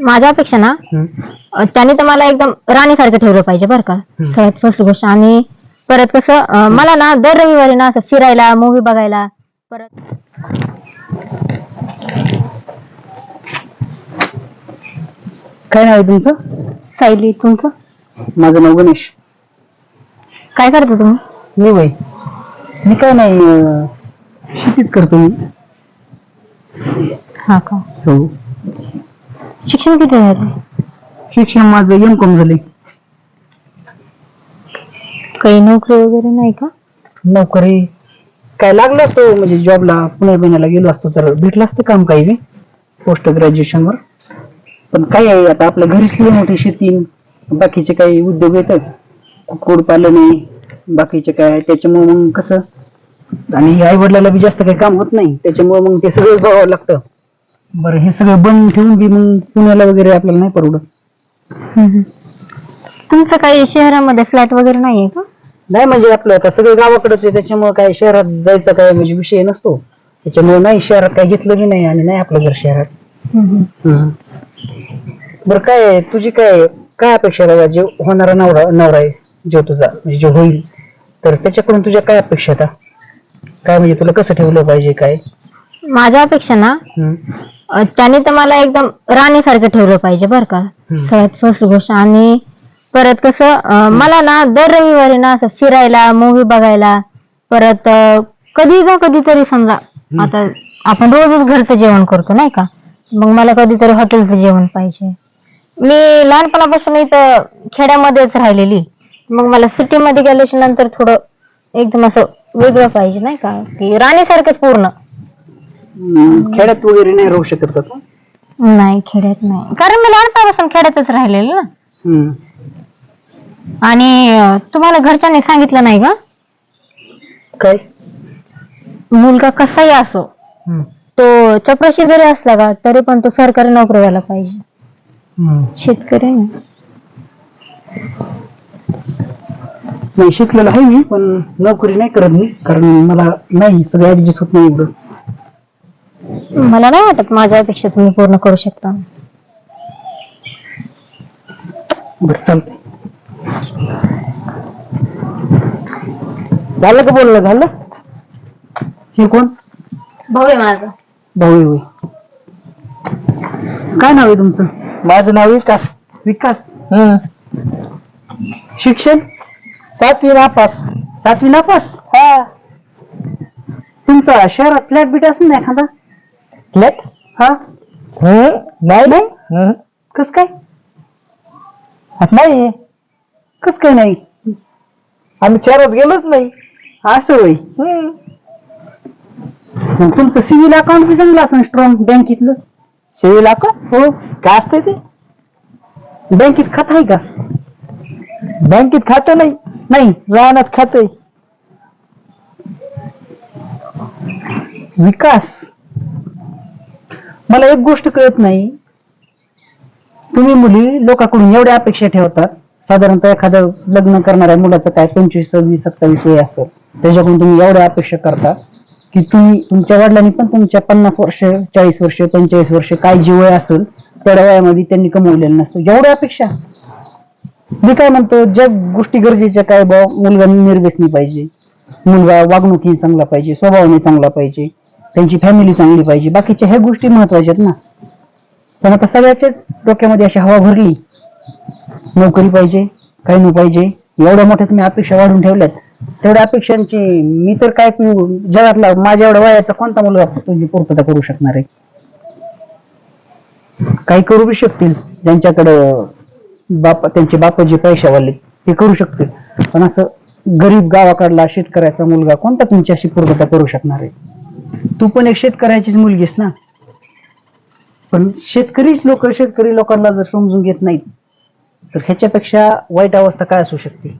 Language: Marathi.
माझ्या अपेक्षा ना अं, त्याने तर मला एकदम राणीसारखं ठेवलं पाहिजे बरं का. सगळ्यात फर्स्ट गोष्ट. आणि परत कसं अं, मला ना दर रविवारी ना असं फिरायला मूवी बघायला परत काय नाव आहे तुमचं? सायली तुमचं? माझं नाव गणेश. काय करता तुम्ही? मी वय. मी काय नाही अं, शेतीच करतो मी. हा का? हो. शिक्षण किती झालं शिक्षण माझं एम कॉम झाले काही नोकरी वगैरे नाही का? नोकरी काय लागलं असतो म्हणजे जॉबला पुणे बिण्याला गेलो असतो तर भेटलं असतं काम काही बी पोस्ट ग्रॅज्युएशन वर. पण काय आहे आता आपल्या घरीच मोठी शेती बाकीचे काही उद्योग येतात. कुक्कुट पालन आहे बाकीचे काय त्याच्यामुळे मग कसं? आणि आई वडिलाला बी जास्त काही काम होत नाही. त्याच्यामुळे मग ते सगळं बघावं लागतं. बरं हे सगळं बंद ठेवून बी मग पुण्याला वगैरे आपल्याला नाही परवडत? हम्म. तुमचं काही शहरामध्ये फ्लॅट वगैरे नाहीये का? नाही म्हणजे आपलं आता सगळं गावाकडेच आहे त्याच्यामुळे काय शहरात जायचं काय म्हणजे विषय नसतो. त्याच्यामुळे नाही शहरात काय घेतलं बी नाही आणि नाही आपलं घर शहरात. बरं काय आहे, तुझी काय काय अपेक्षा आहे बाबा जे होणारा नवरा नवरा आहे जो तुझा म्हणजे जो होईल तर त्याच्याकडून तुझ्या काय अपेक्षा आता काय म्हणजे तुला कसं ठेवलं पाहिजे काय? माझ्या अपेक्षा ना हम्म. अं, त्याने तर मला एकदम राणीसारखं ठेवलं पाहिजे बरं का. सगळ्यात फर्स्ट गोष्ट. आणि परत कसं अं, मला ना दर रविवारी ना असं फिरायला मूवी बघायला परत अं, कधी ना कधीतरी समजा आता आपण रोजच घरचं जेवण करतो नाही का? मग मला कधीतरी हॉटेलचं जेवण पाहिजे. मी लहानपणापासून इथं खेड्यामध्येच राहिलेली. मग मला सिटीमध्ये गेल्याच्यानंतर थोडं एकदम असं वेगळं पाहिजे नाही का? की राणीसारखंच पूर्ण. हम्म. खेड्यात वगैरे नाही राहू शकत का तू नाही खेड्यात नाही कारण मी लहानपणापासून खेड्यातच राहिलेली ना हम्म. आणि अं, तुम्हाला घरच्यांनी सांगितलं नाही का काय मुलगा कसाही असो हम्म. तो चपराशी जरी असला का तरी पण तो सरकारी नोकरीवाला पाहिजे हम्म. शेतकरी ना नाही शिकलेलं आहे मी पण नोकरी नाही करत मी कारण मला नाही सगळं ऍडजस्ट होत नाही एवढं मला नाही वाटत माझ्या अपेक्षा तुम्ही पूर्ण करू शकता. बरं चालतंय. झालं का बोलणं? झालं? हे कोण? भाऊ आहे माझा. भाऊ आहे होय. काय नाव आहे तुमचं? माझं नाव विकास. विकास? शिक्षण? सातवी नापास. सातवी नापास? हा. तुमचा शहरात फ्लॅट बीट असेल ना एखादा? हा. नाही नाही कस काय? नाही. कस काय नाही? आम्ही शहरात गेलोच नाही. असं होय. मग तुमचं सिव्हिल अकाउंट बी चांगलं असेल स्ट्रॉंग बँकेतलं सिव्हिल अकाउंट हो. काय असतंय ते? बँकेत खात आहे का? बँकेत खातं नाही. नाही. राहण्यात खात विकास. मला एक गोष्ट कळत नाही. तुम्ही मुली लोकांकडून एवढ्या अपेक्षा ठेवतात. साधारणतः एखादं लग्न करणाऱ्या मुलाचं काय पंचवीस सव्वीस सत्तावीस वय असेल त्याच्याकडून तुम्ही एवढ्या अपेक्षा करता की तुम्ही तुमच्या वडिलांनी पण तुमच्या पन्नास वर्ष चाळीस वर्ष पंचेचाळीस वर्ष काय जे वय असेल तेवढ्या वयामध्ये त्यांनी कमवलेलं नसतं. एवढ्या अपेक्षा. मी काय म्हणतो ज्या गोष्टी गरजेच्या काय बा मुलगा निर्व्यसनी पाहिजे. मुलगा वागणुकीने चांगला पाहिजे स्वभावाने चांगला पाहिजे. त्यांची फॅमिली चांगली पाहिजे. बाकीच्या ह्या गोष्टी महत्त्वाच्या आहेत ना. पण आता सगळ्याच्याच डोक्यामध्ये अशी हवा भरली. नोकरी पाहिजे काही नाही पाहिजे. एवढ्या मोठ्या तुम्ही अपेक्षा वाढून ठेवल्यात. तेवढ्या अपेक्षांची मी तर काय जगातला माझ्या एवढ्या वयाचा कोणता मुलगा तुझी पूर्तता करू शकणार आहे? काही करू बी शकतील. ज्यांच्याकडं बाप त्यांचे बाप जे पैशावाले ते करू शकतील. पण असं गरीब गावाकडला शेतकऱ्याचा मुलगा कोणता तुमची अशी पूर्तता करू शकणार आहे? तू पण एक शेतकऱ्याचीच मुलगीस ना? पण शेतकरीच लोक शेतकरी लोकांना जर समजून घेत नाहीत तर ह्याच्यापेक्षा वाईट अवस्था काय असू शकते?